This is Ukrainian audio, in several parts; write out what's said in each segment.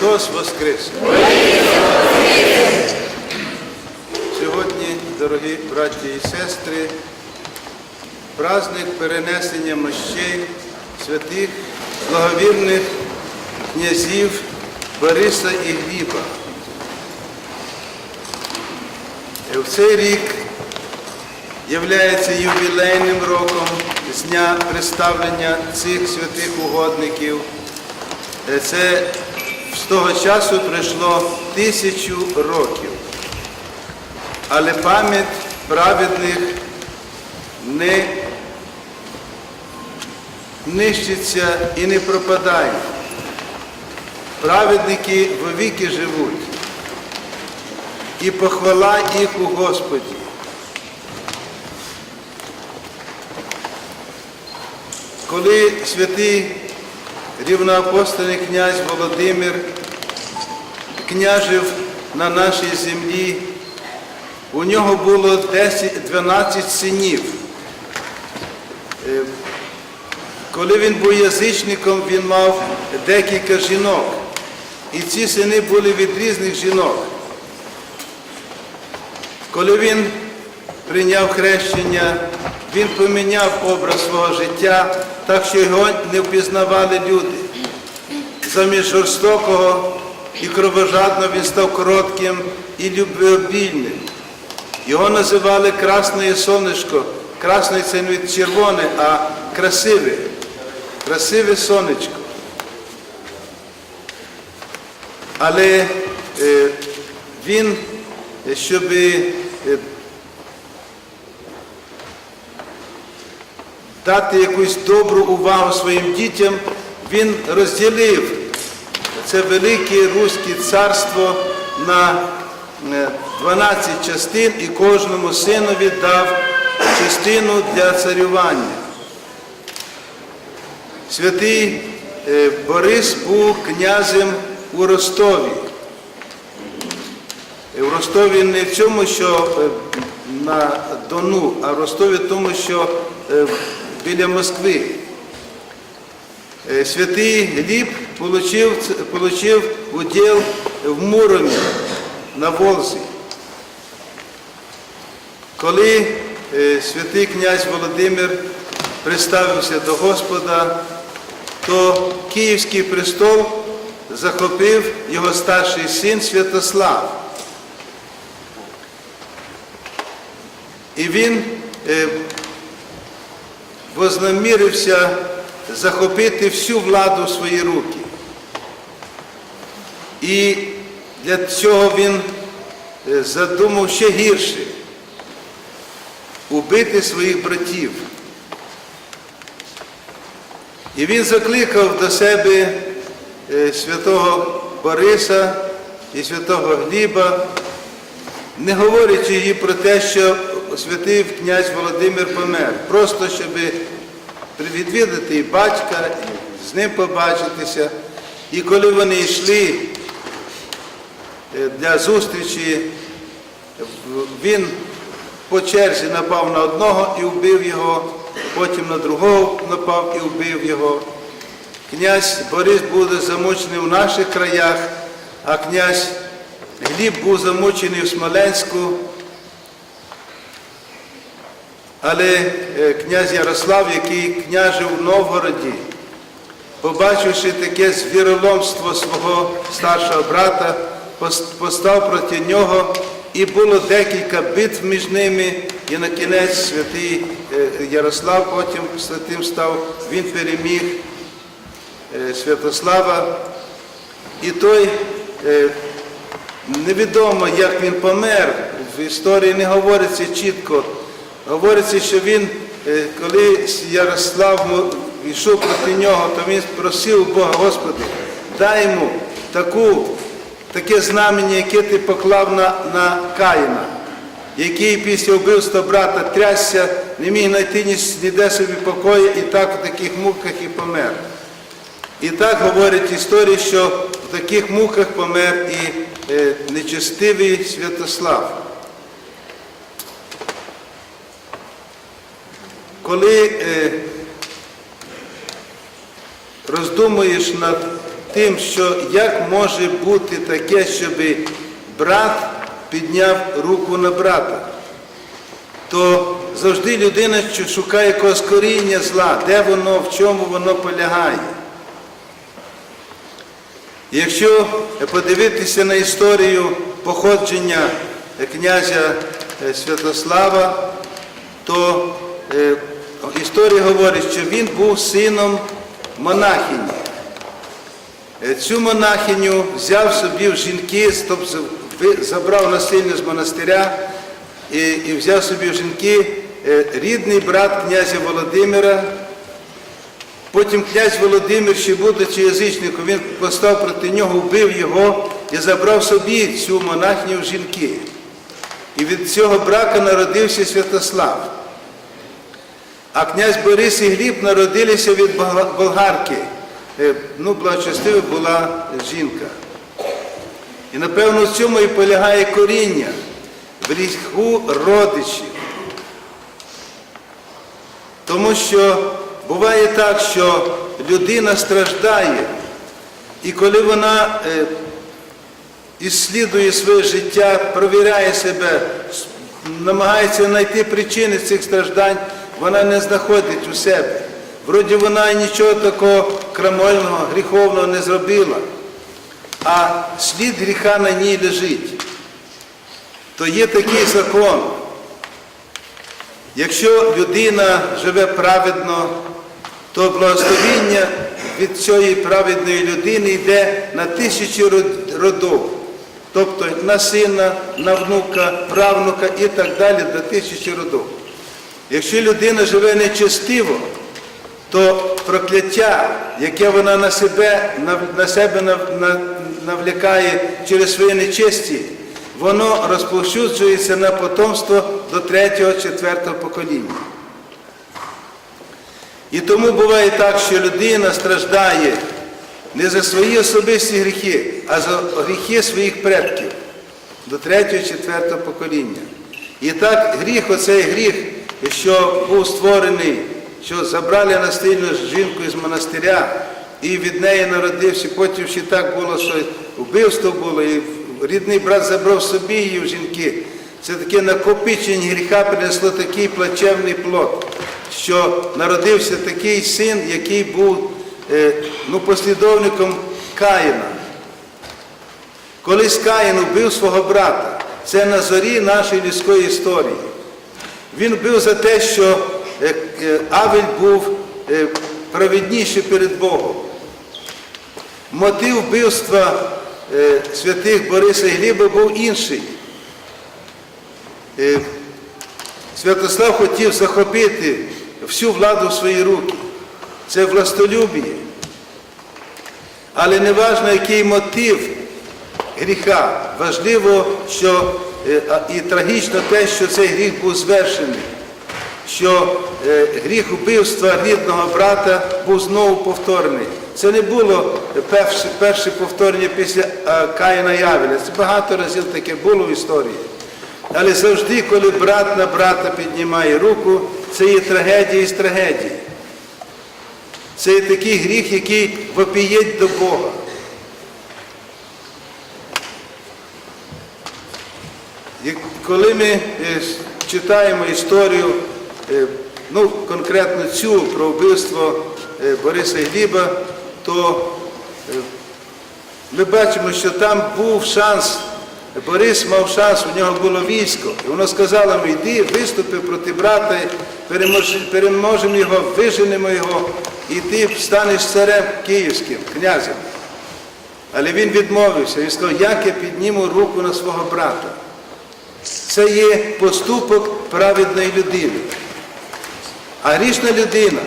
Христос Воскрес! Сьогодні, дорогі браті і сестри, праздник перенесення мощей святих благовірних князів Бориса і Гліба. Е, В цей рік являється ювілейним роком з дня представлення цих святих угодників. Е, Це з того часу пройшло тисячу років. Але пам'ять праведних не нищиться і не пропадає. Праведники вовіки живуть. І похвала їх у Господі. Коли святий рівноапостольний князь Володимир княжив на нашій землі, у нього було 10, 12 синів. Е, Коли він був язичником, він мав декілька жінок. І ці сини були від різних жінок. Коли він прийняв хрещення, він поміняв образ свого життя, так що його не впізнавали люди. Замість жорстокого і кровожадного він став коротким і любвеобільним. Його називали Красне сонечко. Красне це не червоне, а красиве. Красиве сонечко. Але е, він, щоб е, дати якусь добру увагу своїм дітям, він розділив це велике Руське царство на е, 12 частин і кожному синові дав частину для царювання. Святий е, Борис був князем у Ростові. Е, В Ростові не в цьому, що е, на Дону, а в Ростові в тому, що е, біля Москви. Е, Святий Гліб получив, уділ в Муромі на Волзі. Коли е, святий князь Володимир приставився до Господа, то Київський престол захопив його старший син Святослав. І він е, вознамірився захопити всю владу в свої руки. І для цього він е, задумав ще гірше убити своїх братів. І він закликав до себе е, святого Бориса і святого Гліба, не говорячи їй про те, що святий князь Володимир помер, просто щоб відвідати і батька, і з ним побачитися. І коли вони йшли для зустрічі, він по черзі напав на одного і вбив його, потім на другого напав і вбив його. Князь Борис буде замучений в наших краях, а князь Гліб був замучений в Смоленську. Але е, князь Ярослав, який княжив в Новгороді, побачивши таке звіроломство свого старшого брата, постав проти нього, і було декілька битв між ними, і на кінець святий е, Ярослав потім святим став, він переміг е, Святослава. І той е, невідомо, як він помер, в історії не говориться чітко. Говориться, що він, коли Ярослав йшов проти нього, то він просив Бога, Господи, дай йому таку, таке знамення, яке ти поклав на, на Каїна, який після вбивства брата трясся, не міг знайти ні, ніде собі покою, і так в таких муках і помер. І так говорять історії, що в таких муках помер і е, нечестивий Святослав. Коли е, роздумуєш над тим, що як може бути таке, щоб брат підняв руку на брата, то завжди людина шукає якогось коріння зла, де воно, в чому воно полягає. Якщо подивитися на історію походження князя е, Святослава, то е, історія говорить, що він був сином монахині. Е, Цю монахиню взяв собі в жінки, тобто забрав насильно з монастиря і, і взяв собі в жінки е, рідний брат князя Володимира. Потім князь Володимир, ще будучи язичником, він постав проти нього, вбив його і забрав собі цю монахню в жінки. І від цього брака народився Святослав. А князь Борис і Гліб народилися від Болга- болгарки. Е, Ну, благочестива була жінка. І напевно в цьому і полягає коріння в гріху родичів. Тому що буває так, що людина страждає, і коли вона е, іслідує своє життя, провіряє себе, намагається знайти причини цих страждань, вона не знаходить у себе. Вроді вона нічого такого крамольного, гріховного не зробила, а слід гріха на ній лежить. То є такий закон. Якщо людина живе праведно, то благословіння від цієї праведної людини йде на тисячі род- родов, тобто на сина, на внука, правнука і так далі до тисячі родов. Якщо людина живе нечестиво, то прокляття, яке вона на себе, на, себе нав- на- навлякає через своє нечесті, воно розповсюджується на потомство до третього, четвертого покоління. І тому буває так, що людина страждає не за свої особисті гріхи, а за гріхи своїх предків до третього, четвертого покоління. І так гріх, оцей гріх, що був створений, що забрали настильну жінку із монастиря, і від неї народився, потім ще так було, що вбивство було, і рідний брат забрав собі її в жінки. Це таке накопичення гріха принесло такий плачевний плод, що народився такий син, який був е, ну, послідовником Каїна. Колись Каїн вбив свого брата. Це на зорі нашої людської історії. Він вбив за те, що Авель був е, праведніший перед Богом. Мотив вбивства е, святих Бориса і Гліба був інший. Е, Святослав хотів захопити всю владу в свої руки. Це властолюбіє. Але не важливо, який мотив гріха. Важливо, що е, і трагічно те, що цей гріх був звершений, що е, гріх вбивства рідного брата був знову повторений. Це не було перше, перше повторення після а, Каїна і Авеля. Це багато разів таке було в історії. Але завжди, коли брат на брата піднімає руку, це є трагедія із трагедії. Це є такий гріх, який вопієть до Бога. Як- Коли ми е, читаємо історію, е, ну, конкретно цю про вбивство е, Бориса Гліба, то е, ми бачимо, що там був шанс, Борис мав шанс, у нього було військо. І воно сказало йому, йди, виступи проти брата, переможемо його, виженемо його, і ти станеш царем київським, князем. Але він відмовився, він сказав, як я підніму руку на свого брата. Це є поступок праведної людини. А грішна людина,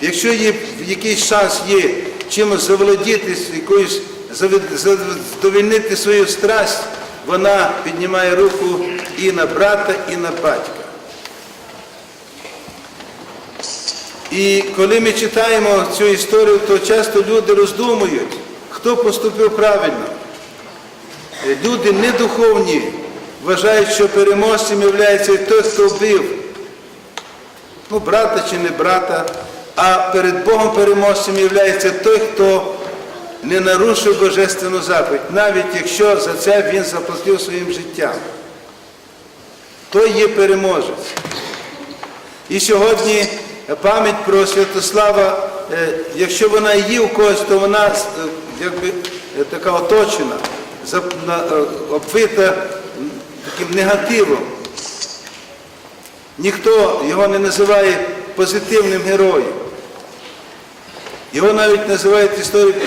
якщо є якийсь шанс є чимось заволодіти, якоюсь задовольнити свою страсть, вона піднімає руку і на брата, і на батька. І коли ми читаємо цю історію, то часто люди роздумують, хто поступив правильно. Люди недуховні вважають, що переможцем є той, хто вбив. Ну, брата чи не брата, А перед Богом переможцем є той, хто не нарушив божественну заповідь, навіть якщо за це він заплатив своїм життям. Той є переможець. І сьогодні пам'ять про Святослава, е, якщо вона є у когось, то вона е, якби е, така оточена, обвита таким негативом. Ніхто його не називає позитивним героєм. Його навіть називають історики,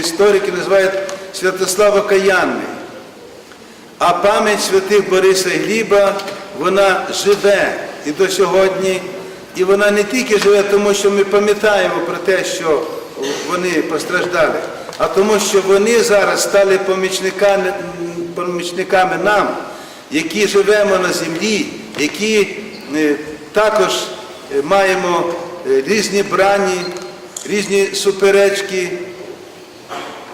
історики називають Святослава Каянний. А пам'ять святих Бориса і Гліба, вона живе і до сьогодні. І вона не тільки живе, тому що ми пам'ятаємо про те, що вони постраждали, а тому, що вони зараз стали помічниками, помічниками нам, які живемо на землі, які е, також е, маємо е, різні брані, різні суперечки,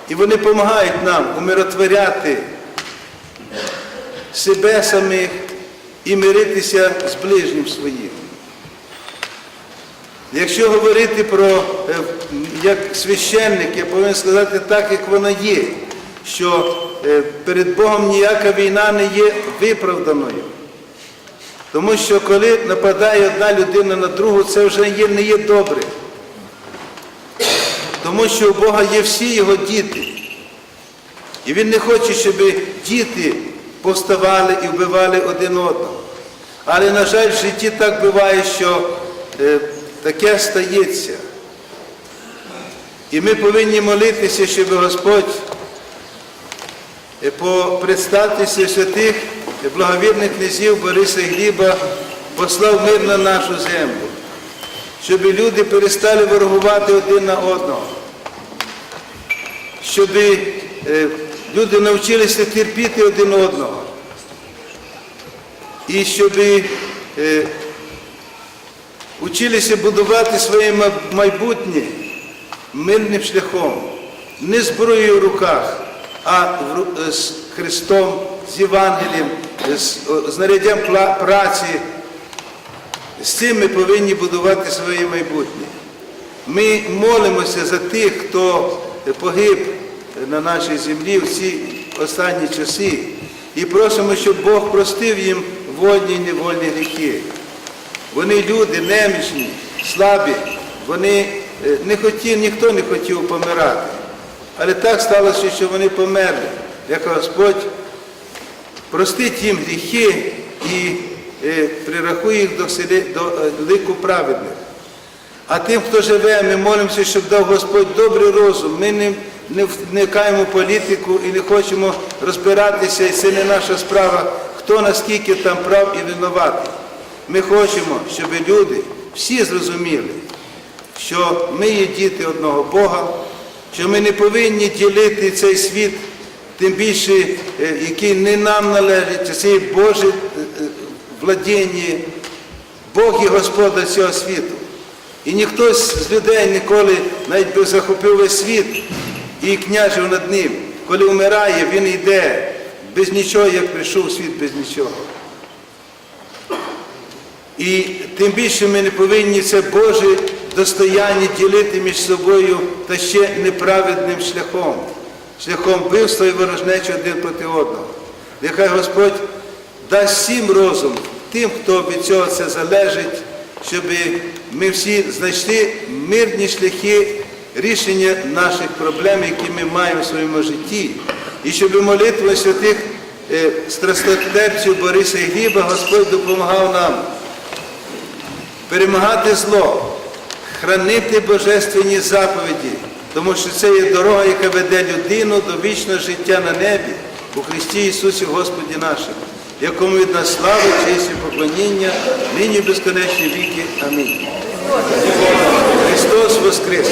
і вони допомагають нам умиротворяти себе самих і миритися з ближнім своїм. Якщо говорити про як священник, я повинен сказати так, як воно є, що перед Богом ніяка війна не є виправданою. Тому що коли нападає одна людина на другу, це вже є, не є добре. Тому що у Бога є всі його діти. І він не хоче, щоб діти повставали і вбивали один одного. Але, на жаль, в житті так буває, що е, таке стається. І ми повинні молитися, щоб Господь е, по предстатися святих благовірних князів Бориса Гліба послав мир на нашу землю, щоб люди перестали ворогувати один на одного, щоб е, люди навчилися терпіти один одного. І щоб е, училися будувати своє майбутнє мирним шляхом, не зброєю в руках, а е, з Христом, з Євангелієм, знаряддям праці. З цим ми повинні будувати своє майбутнє. Ми молимося за тих, хто погиб на нашій землі в ці останні часи, і просимо, щоб Бог простив їм вольні і невольні гріхи. Вони люди немічні, слабі, вони е, не хотів, ніхто не хотів помирати. Але так сталося, що вони померли, як Господь простить їм гріхи і е, прирахує їх до, селі- до лику праведних. А тим, хто живе, ми молимося, щоб дав Господь добрий розум. Ми не, не вникаємо в політику і не хочемо розбиратися, і це не наша справа, хто наскільки там прав і винуватий. Ми хочемо, щоб люди всі зрозуміли, що ми є діти одного Бога, що ми не повинні ділити цей світ, тим більше, е, який не нам належить, це Боже е, владіння, Бог є Господа цього світу. І ніхто з людей ніколи навіть би захопив весь світ і княжив над ним. Коли вмирає, він йде без нічого, як прийшов світ без нічого. І тим більше ми не повинні це Боже достояння ділити між собою та ще неправедним шляхом, шляхом вбивства і ворожнечі один проти одного. Нехай Господь дасть всім розум тим, хто від цього це залежить, щоб ми всі знайшли мирні шляхи рішення наших проблем, які ми маємо в своєму житті, і щоб молитва святих е, страстотерпців Бориса і Гліба Господь допомагав нам перемагати зло, хранити божественні заповіді, тому що це є дорога, яка веде людину до вічного життя на небі у Христі Ісусі Господі нашому, якому від нас слава, честь і поклоніння, нині безконечні віки. Амінь. Христос Воскрес!